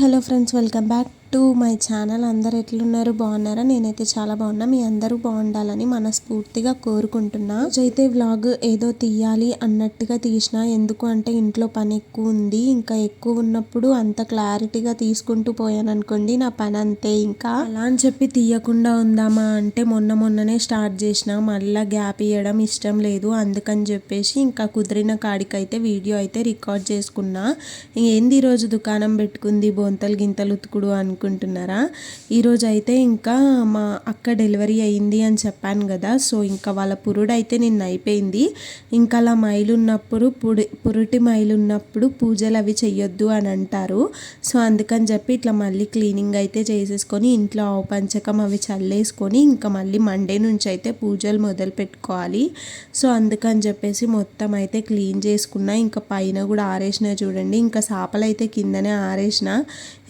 hello friends welcome back. To my channel. అందరు ఎట్లున్నారు? బాగున్నారా? నేనైతే చాలా బాగున్నా. మీ అందరూ బాగుండాలని మనస్ఫూర్తిగా కోరుకుంటున్నా. అయితే వ్లాగ్ ఏదో తీయాలి అన్నట్టుగా తీసిన ఎందుకు అంటే ఇంట్లో పని ఎక్కువ ఉంది. ఇంకా ఎక్కువ ఉన్నప్పుడు అంత క్లారిటీగా తీసుకుంటూ పోయాను అనుకోండి నా పని అంతే ఇంకా. అలా అని చెప్పి తీయకుండా ఉందామా అంటే మొన్న మొన్ననే స్టార్ట్ చేసిన. మళ్ళీ గ్యాప్ ఇవ్వడం ఇష్టం లేదు. అందుకని చెప్పేసి ఇంకా కుదిరిన కాడికైతే వీడియో అయితే రికార్డ్ చేసుకున్నా. ఏంది ఈరోజు దుకాణం పెట్టుకుంది బొంతలు గింతలు ఉతుకుడు అని అనుకుంటున్నారా? ఈరోజు అయితే ఇంకా మా అక్క డెలివరీ అయింది అని చెప్పాను కదా సో ఇంకా వాళ్ళ పురుడు అయితే నిన్న అయిపోయింది. ఇంకా అలా మైలు ఉన్నప్పుడు పుడి పురుటి మైలు ఉన్నప్పుడు పూజలు అవి చెయ్యొద్దు అని అంటారు. సో అందుకని చెప్పి ఇట్లా మళ్ళీ క్లీనింగ్ అయితే చేసేసుకొని ఇంట్లో పంచకం అవి చల్లేసుకొని ఇంకా మళ్ళీ మండే నుంచి అయితే పూజలు మొదలు పెట్టుకోవాలి. సో అందుకని చెప్పేసి మొత్తం అయితే క్లీన్ చేసుకున్నా ఇంకా పైన కూడా ఆరేసిన చూడండి ఇంకా చేపలు అయితే కిందనే ఆరేసిన.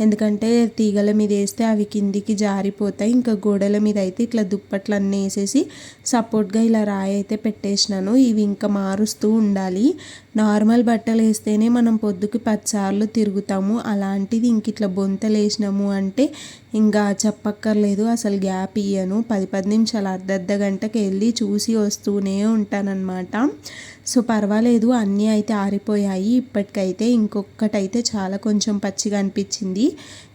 ఎందుకంటే తీగ తీగల మీద వేస్తే అవి కిందికి జారిపోతాయి. ఇంకా గోడల మీద అయితే ఇట్లా దుప్పట్లు అన్నీ వేసేసి సపోర్ట్గా ఇలా రాయి అయితే పెట్టేసినాను. ఇవి ఇంకా మారుస్తూ ఉండాలి. నార్మల్ బట్టలు వేస్తేనే మనం పొద్దుకి పదిసార్లు తిరుగుతాము. అలాంటిది ఇంక ఇట్లా బొంతలు వేసినాము అంటే ఇంకా చెప్పక్కర్లేదు. అసలు గ్యాప్ ఇయ్యను. పది పది నిమిషాలు అర్ధ అర్ధ గంటకి వెళ్ళి చూసి వస్తూనే ఉంటానన్నమాట. సో పర్వాలేదు. అన్నీ అయితే ఆరిపోయాయి. ఇప్పటికైతే ఇంకొకటైతే చాలా కొంచెం పచ్చిగా అనిపించింది.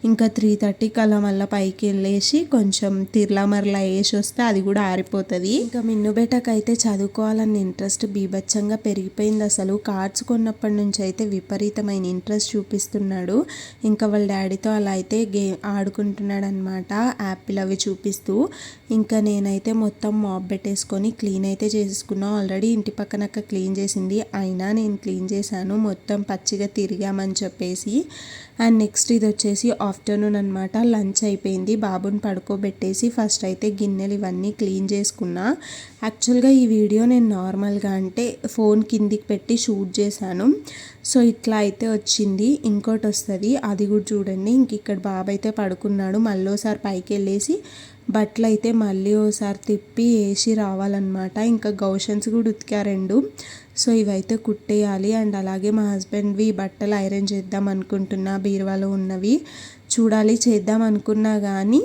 ఇంకా త్రీ త్రీ థర్టీకి అలా మళ్ళీ పైకి వెళ్ళేసి కొంచెం తిర్లా మరలా వేసి వస్తే అది కూడా ఆరిపోతుంది. ఇంకా మిన్నుబెట్టకైతే చదువుకోవాలన్న ఇంట్రెస్ట్ బీభత్సంగా పెరిగిపోయింది. అసలు కార్డ్స్ కొన్నప్పటి నుంచి అయితే విపరీతమైన ఇంట్రెస్ట్ చూపిస్తున్నాడు. ఇంకా వాళ్ళ డాడీతో అలా అయితే గేమ్ ఆడుకుంటున్నాడు అనమాట యాపిల్ అవి చూపిస్తూ. ఇంకా నేనైతే మొత్తం మాప్ పెట్టేసుకొని క్లీన్ అయితే చేసుకున్నా. ఆల్రెడీ ఇంటి పక్కన క్లీన్ చేసింది. అయినా నేను క్లీన్ చేశాను. మొత్తం పచ్చిగా తిరిగామని చెప్పేసి. అండ్ నెక్స్ట్ ఇది వచ్చేసి ఆఫ్టర్నూన్ అనమాట లంచ్ అయిపోయింది. బాబుని పడుకోబెట్టేసి ఫస్ట్ అయితే గిన్నెలు ఇవన్నీ క్లీన్ చేసుకున్నా. యాక్చువల్గా ఈ వీడియో నేను నార్మల్గా అంటే ఫోన్ కిందికి పెట్టి షూట్ చేశాను. సో ఇట్లా అయితే వచ్చింది. ఇంకోటి వస్తుంది. అది కూడా చూడండి. ఇంక ఇక్కడ బాబు అయితే పడుకున్నాడు. మళ్ళీ ఒకసారి పైకి వెళ్ళేసి బట్టలు అయితే మళ్ళీ ఓసారి తిప్పి వేసి రావాలన్నమాట. ఇంకా గౌషన్స్ కూడా ఉతికా రెండు. సో ఇవైతే కుట్టేయాలి. అండ్ అలాగే మా హస్బెండ్వి బట్టలు ఐరన్ చేద్దాం అనుకుంటున్నా. బీరువాలో ఉన్నవి. చూడాలి చేద్దాం అనుకున్నా కానీ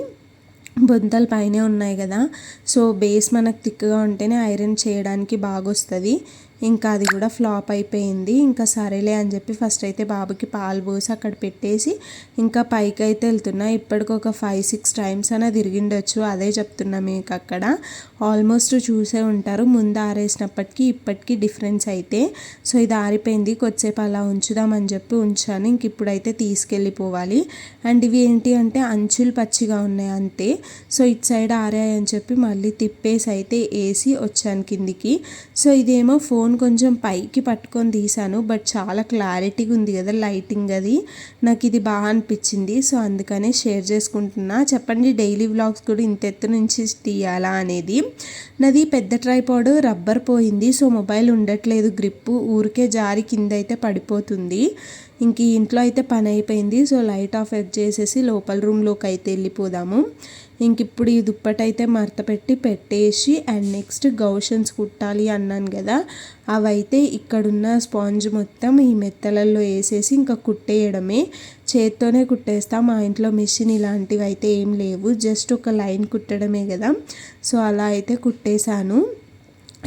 బొంతలు పైనే ఉన్నాయి కదా. సో బేస్ మనకు థిక్గా ఉంటేనే ఐరన్ చేయడానికి బాగా వస్తుంది ఇంకా అది కూడా ఫ్లాప్ అయిపోయింది. ఇంకా సరేలే అని చెప్పి ఫస్ట్ అయితే బాబుకి పాలు పోసి అక్కడ పెట్టేసి ఇంకా పైకి అయితే వెళ్తున్నా. ఇప్పటికి ఒక ఫైవ్ సిక్స్ టైమ్స్ అయినా తిరిగిండొచ్చు. అదే చెప్తున్నా మీకు అక్కడ. ఆల్మోస్ట్ చూసే ఉంటారు. ముందు ఆరేసినప్పటికీ ఇప్పటికీ డిఫరెన్స్ అయితే. సో ఇది ఆరిపోయింది. కొద్దిసేపు అలా ఉంచుదామని చెప్పి ఉంచాను. ఇంక ఇప్పుడైతే తీసుకెళ్ళిపోవాలి. అండ్ ఇవి ఏంటి అంటే అంచులు పచ్చిగా ఉన్నాయి అంతే. సో ఇటు సైడ్ ఆరాయని చెప్పి మళ్ళీ తిప్పేసి అయితే వేసి వచ్చాను కిందికి. సో ఇదేమో ఫోన్ ఫోన్ కొంచెం పైకి పట్టుకొని తీసాను బట్ చాలా క్లారిటీగా ఉంది కదా లైటింగ్ అది. నాకు ఇది బాగా అనిపించింది సో అందుకనే షేర్ చేసుకుంటున్నా. చెప్పండి డైలీ వ్లాగ్స్ కూడా ఇంత ఎత్తు నుంచి తీయాలా అనేది. నాది పెద్ద ట్రైపాడ్ రబ్బర్ పోయింది సో మొబైల్ ఉండట్లేదు గ్రిప్పు ఊరికే జారి కింద అయితే పడిపోతుంది. ఇంక ఇంట్లో అయితే పని అయిపోయింది. సో లైట్ ఆఫ్ ఎట్ చేసేసి లోపల రూమ్లోకి అయితే వెళ్ళిపోదాము. ఇంక ఇప్పుడు ఈ దుప్పటైతే మరత పెట్టి పెట్టేసి అండ్ నెక్స్ట్ గౌషన్స్ కుట్టాలి అన్నాను కదా అవైతే ఇక్కడున్న స్పాంజ్ మొత్తం ఈ మెత్తలల్లో వేసేసి ఇంకా కుట్టేయడమే. చేత్తోనే కుట్టేస్తాం మా ఇంట్లో మిషన్ ఇలాంటివి అయితే ఏం లేవు. జస్ట్ ఒక లైన్ కుట్టడమే కదా. సో అలా అయితే కుట్టేశాను.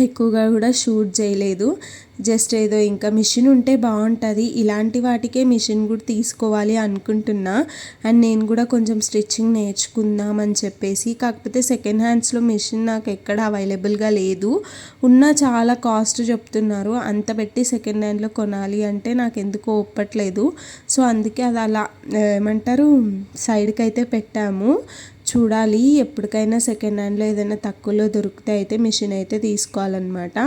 ఎక్కువగా కూడా షూట్ చేయలేదు. జస్ట్ ఏదో ఇంకా మిషన్ ఉంటే బాగుంటుంది. ఇలాంటి వాటికే మిషన్ కూడా తీసుకోవాలి అనుకుంటున్నా. అండ్ నేను కూడా కొంచెం స్టిచ్చింగ్ నేర్చుకుందాం అని చెప్పేసి. కాకపోతే సెకండ్ హ్యాండ్స్లో మిషన్ నాకు ఎక్కడ అవైలబుల్గా లేదు. ఉన్న చాలా కాస్ట్ చెప్తున్నారు. అంత పెట్టి సెకండ్ హ్యాండ్లో కొనాలి అంటే నాకు ఎందుకో ఒప్పట్లేదు. సో అందుకే అది అలా ఏమంటారు సైడ్కి అయితే పెట్టాము. చూడాలి. ఎప్పటికైనా సెకండ్ హ్యాండ్లో ఏదైనా తక్కువలో దొరికితే అయితే మిషన్ అయితే తీసుకోవాలన్నమాట.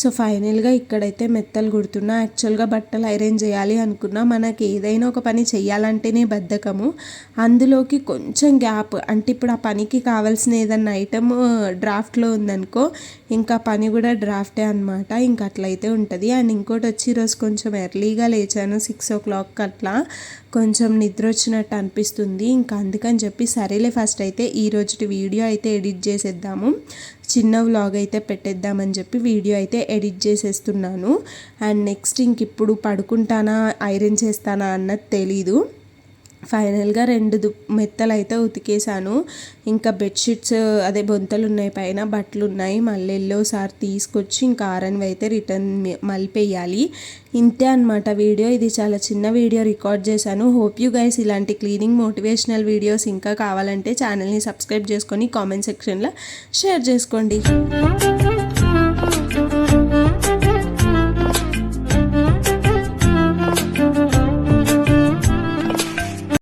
సో ఫైనల్గా ఇక్కడైతే మెత్తలు కుడుతున్నా యాక్చువల్గా బట్టలు ఐరన్ చేయాలి అనుకున్నా మనకి ఏదైనా ఒక పని చేయాలంటేనే బద్ధకము. అందులోకి కొంచెం గ్యాప్ అంటే ఇప్పుడు ఆ పనికి కావాల్సిన ఏదన్నా ఐటమ్ డ్రాఫ్ట్లో ఉందనుకో ఇంకా పని కూడా డ్రాఫ్టే అనమాట ఇంకా అట్లయితే ఉంటుంది. అండ్ ఇంకోటి వచ్చి ఈరోజు కొంచెం ఎర్లీగా లేచాను సిక్స్ ఓ క్లాక్ అట్లా. కొంచెం నిద్ర వచ్చినట్టు అనిపిస్తుంది. ఇంకా అందుకని చెప్పి సరేలే ఫస్ట్ అయితే ఈ వీడియో అయితే ఎడిట్ చేసేద్దాము. చిన్న వ్లాగ్ అయితే పెట్టేద్దామని చెప్పి వీడియో అయితే ఎడిట్ చేసేస్తున్నాను. అండ్ నెక్స్ట్ ఇంక ఇప్పుడు పడుకుంటానా ఐరన్ చేస్తానా అన్నది తెలీదు. ఫైనల్గా రెండు దు మెత్తలు అయితే ఉతికేసాను ఇంకా బెడ్షీట్స్ అదే బొంతలు ఉన్నాయి పైన బట్టలు ఉన్నాయి మళ్ళీ ఎల్లోసారి తీసుకొచ్చి ఇంకా ఆరన్వి అయితే రిటర్న్ మలిపేయాలి ఇంతే అనమాట వీడియో. ఇది చాలా చిన్న వీడియో రికార్డ్ చేశాను. హోప్ యూ గైస్ ఇలాంటి క్లీనింగ్ మోటివేషనల్ వీడియోస్ ఇంకా కావాలంటే ఛానల్ని సబ్స్క్రైబ్ చేసుకొని కామెంట్ సెక్షన్లో షేర్ చేసుకోండి.